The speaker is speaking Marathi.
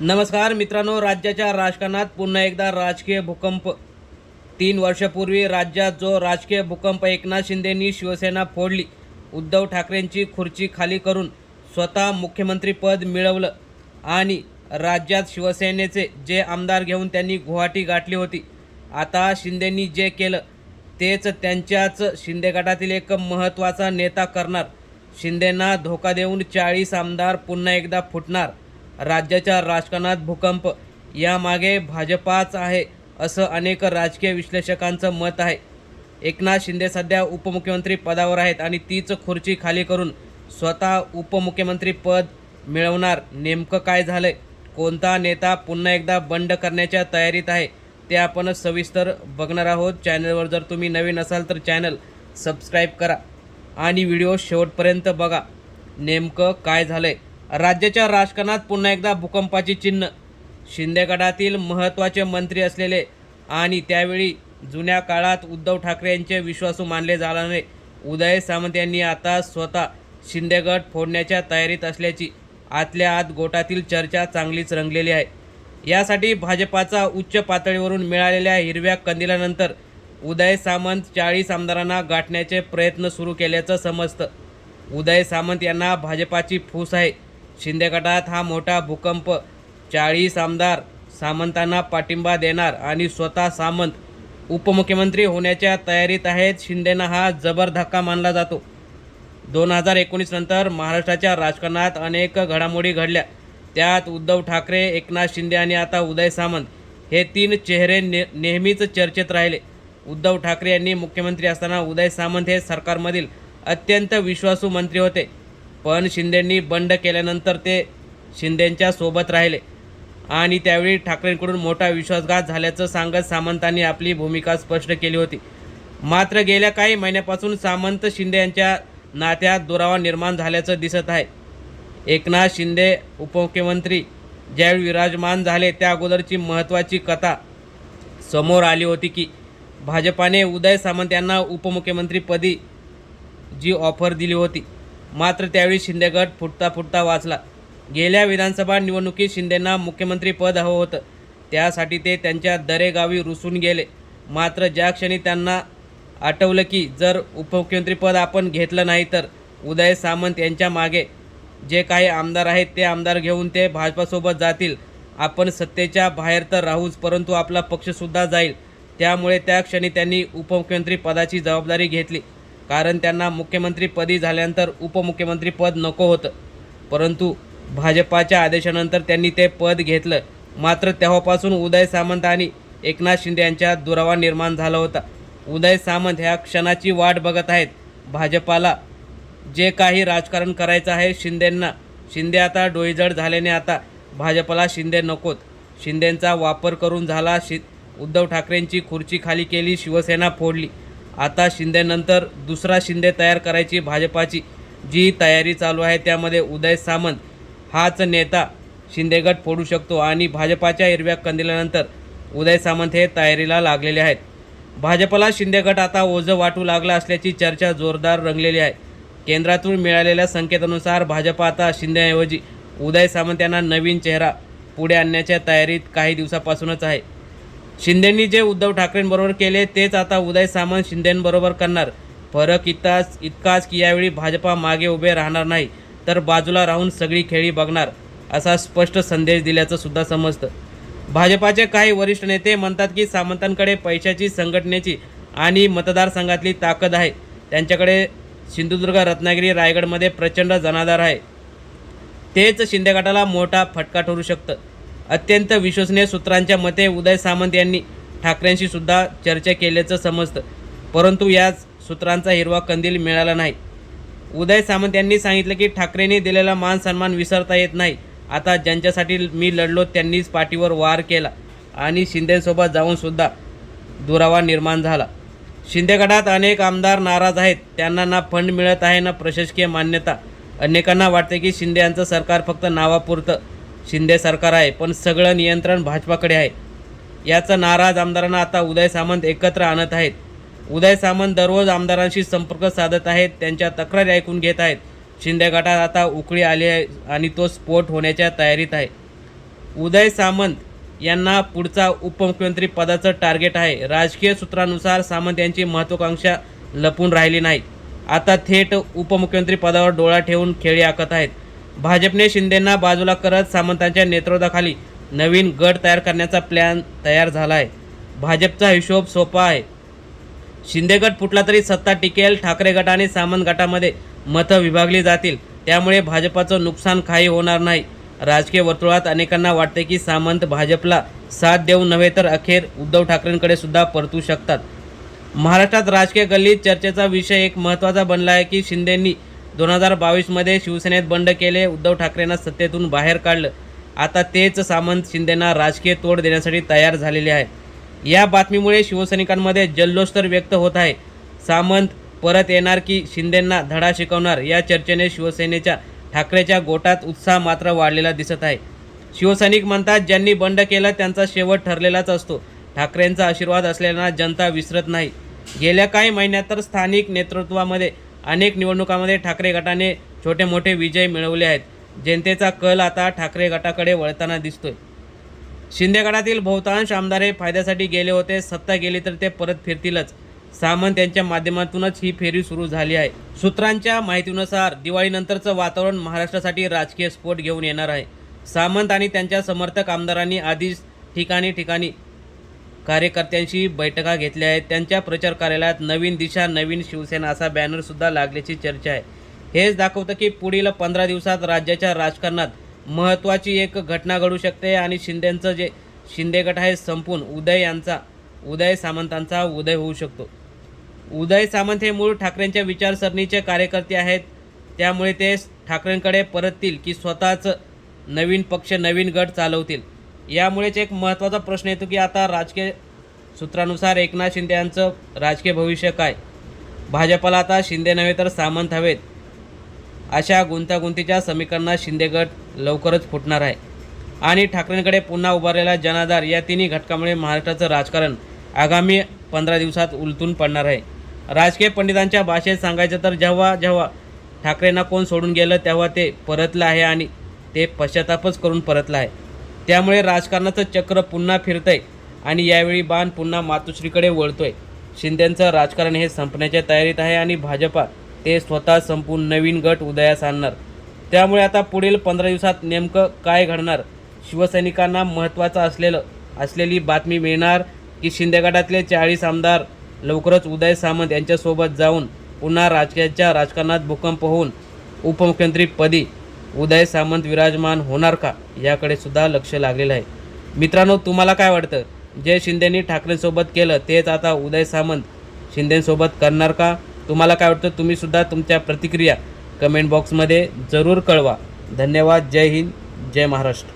नमस्कार मित्रांनो राज्याच्या राजकारणात पुन्हा एकदा राजकीय भूकंप. तीन वर्षापूर्वी राज्यात जो राजकीय भूकंप एकनाथ शिंदेंनी शिवसेना फोडली उद्धव ठाकरेंची खुर्ची खाली करून स्वतः मुख्यमंत्रीपद मिळवलं आणि राज्यात शिवसेनेचे जे आमदार घेऊन त्यांनी गुवाहाटी गाठली होती आता शिंदेंनी जे केलं तेच त्यांच्याच शिंदे गटातील एक महत्त्वाचा नेता करणार. शिंदेंना धोका देऊन चाळीस आमदार पुन्हा एकदा फुटणार. राज्याच्या राजकारणात भूकंप. यामागे भाजपाच आहे असं अनेक राजकीय विश्लेषकांचं मत आहे. एकनाथ शिंदे सध्या उपमुख्यमंत्री पदावर आहेत आणि तीच खुर्ची खाली करून स्वतः उपमुख्यमंत्री पद मिळवणार नेमकं काय झालंय? कोणता नेता पुन्हा एकदा बंड करण्याच्या तयारीत आहे? ते आपण सविस्तर बघणार आहोत. चॅनलवर जर तुम्ही नवीन असाल तर चॅनल सबस्क्राईब करा आणि व्हिडिओ शेवटपर्यंत बघा. नेमकं काय झालं आहे राज्याच्या राजकारणात पुन्हा एकदा भूकंपाची चिन्ह. शिंदे गटातील महत्त्वाचे मंत्री असलेले आणि त्यावेळी जुन्या काळात उद्धव ठाकरे यांचे विश्वासू मानले जाणारे उदय सामंत यांनी आता स्वतः शिंदेगड फोडण्याच्या तयारीत असल्याची आतल्या आत गोटातील चर्चा चांगलीच रंगलेली आहे. यासाठी भाजपाचा उच्च पातळीवरून मिळालेल्या हिरव्या कंदिलानंतर उदय सामंत चाळीस आमदारांना गाठण्याचे प्रयत्न सुरू केल्याचं समजतं. उदय सामंत यांना भाजपाची फूस आहे. शिंदे गटात हा मोठा भूकंप. चाळीस आमदार सामंतांना पाठिंबा देणार आणि स्वतः सामंत उपमुख्यमंत्री होण्याच्या तयारीत आहेत. शिंदेना हा जबर धक्का मानला जातो. दोन हजार एकोणीस नंतर महाराष्ट्राच्या राजकारणात अनेक घडामोडी घडल्या. त्यात उद्धव ठाकरे एकनाथ शिंदे आणि आता उदय सामंत हे तीन चेहरे ने नेहमीच चर्चेत राहिले. उद्धव ठाकरे यांनी मुख्यमंत्री असताना उदय सामंत हे सरकारमधील अत्यंत विश्वासू मंत्री होते. पण शिंदेंनी बंड केल्यानंतर ते शिंदेंच्या सोबत राहिले. आणि त्यावेळी ठाकरेंकडून मोठा विश्वासघात झाल्याचं सांगत सामंतांनी आपली भूमिका स्पष्ट केली होती. मात्र गेल्या काही महिन्यापासून सामंत शिंदे यांच्या नात्यात दुरावा निर्माण झाल्याचं दिसत आहे. एकनाथ शिंदे उपमुख्यमंत्री ज्यावेळी विराजमान झाले त्या अगोदरची महत्त्वाची कथा समोर आली होती की भाजपाने उदय सामंत यांना उपमुख्यमंत्रीपदी जी ऑफर दिली होती. मात्र त्यावेळी शिंदे गट फुटता फुटता वाचला. गेल्या विधानसभा निवडणुकीत शिंदेंना मुख्यमंत्रीपद हवं होतं. त्यासाठी ते त्यांच्या दरेगावी रुसून गेले. मात्र ज्या क्षणी त्यांना आठवलं की जर उपमुख्यमंत्रीपद आपण घेतलं नाही तर उदय सामंत यांच्या मागे जे काही आमदार आहेत ते आमदार घेऊन ते भाजपासोबत जातील. आपण सत्तेच्या बाहेर तर राहूच परंतु आपला पक्षसुद्धा जाईल. त्यामुळे त्या क्षणी त्यांनी उपमुख्यमंत्री पदाची जबाबदारी घेतली. कारण त्यांना मुख्यमंत्रीपदी झाल्यानंतर उपमुख्यमंत्रीपद नको होतं. परंतु भाजपाच्या आदेशानंतर त्यांनी ते पद घेतलं. मात्र तेव्हापासून उदय सामंत आणि एकनाथ शिंदे यांच्या दुरावा निर्माण झाला होता. उदय सामंत ह्या क्षणाची वाट बघत आहेत. भाजपाला जे काही राजकारण करायचं आहे शिंदेंना. शिंदे आता डोईजड झाल्याने आता भाजपला शिंदे नकोत. शिंदेंचा वापर करून झाला शि उद्धव ठाकरेंची खुर्ची खाली केली शिवसेना फोडली. आता शिंदेनंतर दुसरा शिंदे तयार करायची भाजपाची जी तयारी चालू आहे त्यामध्ये उदय सामंत हाच नेता शिंदेगट फोडू शकतो आणि भाजपाच्या हिरव्या कंदिलानंतर उदय सामंत हे तयारीला लागलेले आहेत. भाजपला शिंदेगट आता ओझं वाटू लागला असल्याची चर्चा जोरदार रंगलेली आहे. केंद्रातून मिळालेल्या संकेतानुसार भाजप आता शिंदेऐवजी उदय सामंत यांना नवीन चेहरा पुढे आणण्याच्या तयारीत काही दिवसापासूनच आहे. शिंदेंनी जे उद्धव ठाकरेंबरोबर केले तेच आता उदय सामंत शिंदेंबरोबर करणार. फरक इतकाच इतकाच की यावेळी भाजपा मागे उभे राहणार नाही तर बाजूला राहून सगळी खेळी बघणार असा स्पष्ट संदेश दिल्याचं सुद्धा समजतं. भाजपाचे काही वरिष्ठ नेते म्हणतात की सामंतांकडे पैशाची संघटनेची आणि मतदारसंघातली ताकद आहे. त्यांच्याकडे सिंधुदुर्ग रत्नागिरी रायगडमध्ये प्रचंड जनाधार आहे. तेच शिंदे गटाला मोठा फटका ठरू शकतं. अत्यंत विश्वसनीय सूत्रांच्या मते उदय सामंत यांनी ठाकरेंशी सुद्धा चर्चा केल्याचं समजतं. परंतु याच सूत्रांचा हिरवा कंदील मिळाला नाही. उदय सामंत यांनी सांगितलं की ठाकरेंनी दिलेला मान सन्मान विसरता येत नाही. आता ज्यांच्यासाठी मी लढलो त्यांनीच पाठीवर वार केला आणि शिंदेसोबत जाऊनसुद्धा दुरावा निर्माण झाला. शिंदे गटात अनेक आमदार नाराज आहेत. त्यांना ना फंड मिळत आहे ना प्रशासकीय मान्यता. अनेकांना वाटते की शिंदे यांचं सरकार फक्त नावापुरतं. शिंदे सरकार आहे पण सगळं नियंत्रण भाजपाकडे आहे. याचा नाराज आमदारांना आता उदय सामंत एकत्र आणत आहेत. उदय सामंत दररोज आमदारांशी संपर्क साधत आहेत त्यांच्या तक्रारी ऐकून घेत आहेत. शिंदे गटात आता उकळी आली आहे आणि तो स्फोट होण्याच्या तयारीत आहे. उदय सामंत यांना पुढचा उपमुख्यमंत्री पदाचं टार्गेट आहे. राजकीय सूत्रानुसार सामंत यांची महत्त्वाकांक्षा लपून राहिली नाही. आता थेट उपमुख्यमंत्री पदावर डोळा ठेवून खेळी आखत आहेत. भाजपने शिंदेंना बाजूला करत सामंतांच्या नेतृत्वाखाली नवीन गट तयार करण्याचा प्लॅन तयार झाला आहे भाजपचा हिशोब सोपा आहे. शिंदे गट फुटला तरी सत्ता टिकेल ठाकरे गट आणि सामंत गटामध्ये मतं विभागली जातील. त्यामुळे भाजपाचं नुकसान काही होणार नाही. राजकीय वर्तुळात अनेकांना वाटते की सामंत भाजपला साथ देऊन नव्हे तर अखेर उद्धव ठाकरेंकडे सुद्धा परतू शकतात. महाराष्ट्रात राजकीय गल्लीत चर्चेचा विषय एक महत्त्वाचा बनला आहे की शिंदेंनी दोन हजार बावीसमध्ये शिवसेनेत बंड केले. उद्धव ठाकरेंना सत्तेतून बाहेर काढलं. आता तेच सामंत शिंदेंना राजकीय तोड देण्यासाठी तयार झालेले आहे. या बातमीमुळे शिवसैनिकांमध्ये जल्लोष तर व्यक्त होत आहे. सामंत परत येणार की शिंदेंना धडा शिकवणार? या चर्चेने शिवसेनेच्या ठाकरेच्या गोटात उत्साह मात्र वाढलेला दिसत आहे. शिवसैनिक म्हणतात ज्यांनी बंड केलं त्यांचा शेवट ठरलेलाच असतो. ठाकरेंचा आशीर्वाद असलेल्यांना जनता विसरत नाही. गेल्या काही महिन्यात तर स्थानिक नेतृत्वामध्ये अनेक निवडणुकांमध्ये ठाकरे गटाने छोटे मोठे विजय मिळवले आहेत. जनतेचा कल आता ठाकरे गटाकडे वळताना दिसतोय. शिंदे गटातील बहुतांश आमदार हे फायद्यासाठी गेले होते सत्ता गेली तर ते परत फिरतीलच. सामंत यांच्या माध्यमातूनच ही फेरी सुरू झाली आहे. सूत्रांच्या माहितीनुसार दिवाळीनंतरचं वातावरण महाराष्ट्रासाठी राजकीय स्फोट घेऊन येणार आहे. सामंत आणि त्यांच्या समर्थक आमदारांनी आधीच ठिकाणी ठिकाणी कार्यकर्त्यांशी बैठका घेतल्या आहेत. त्यांच्या प्रचार कार्यालयात नवीन दिशा नवीन शिवसेना असा बॅनरसुद्धा लागल्याची चर्चा आहे. हेच दाखवतं की पुढील पंधरा दिवसात राज्याच्या राजकारणात महत्त्वाची एक घटना घडू शकते आणि शिंदेंचं जे शिंदे गट आहे संपून उदय यांचा उदय सामंतांचा उदय होऊ शकतो. उदय सामंत हे मूळ ठाकरेंच्या विचारसरणीचे कार्यकर्ते आहेत. त्यामुळे ते ठाकरेंकडे परततील की स्वतःच नवीन पक्ष नवीन गट चालवतील. यामुळेच एक महत्त्वाचा प्रश्न येतो की आता राजकीय सूत्रानुसार एकनाथ शिंदे यांचं राजकीय भविष्य काय? भाजपला आता शिंदे नव्हे तर सामंत हवेत. अशा गुंतागुंतीच्या समीकरणात शिंदे गट लवकरच फुटणार आहे. आणि ठाकरेंकडे पुन्हा उभारलेला जनाधार या तिन्ही घटकामुळे महाराष्ट्राचं राजकारण आगामी पंधरा दिवसात उलटून पडणार आहे. राजकीय पंडितांच्या भाषेत सांगायचं तर जेव्हा जेव्हा ठाकरेंना कोण सोडून गेलं तेव्हा ते परतलं आहे आणि ते पश्चातापच करून परतलं आहे. त्यामुळे राजकारणाचं चक्र पुन्हा फिरतंय आणि यावेळी बाण पुन्हा मातोश्रीकडे वळतोय. शिंदेंचं राजकारण हे संपण्याच्या तयारीत आहे आणि भाजपा ते स्वतः संपून नवीन गट उदयास आणणार. त्यामुळे आता पुढील पंधरा दिवसात नेमकं काय घडणार? शिवसैनिकांना महत्त्वाचं असलेलं असलेली बातमी मिळणार की शिंदे गटातले चाळीस आमदार लवकरच उदय सामंत यांच्यासोबत जाऊन पुन्हा राजकीयाच्या राजकारणात भूकंप होऊन उपमुख्यमंत्रीपदी उदय सामंत विराजमान होणार का याकडे सुद्धा लक्ष लागलेलं आहे. मित्रांनो तुम्हाला काय वाटतं? जे शिंदेनी ठाकरेंसोबत केलं तेच आता उदय सामंत शिंदेसोबत करणार का? तुम्हाला काय वाटतं? तुम्ही सुद्धा तुमच्या प्रतिक्रिया कमेंट बॉक्समध्ये जरूर कळवा. धन्यवाद. जय हिंद. जय महाराष्ट्र.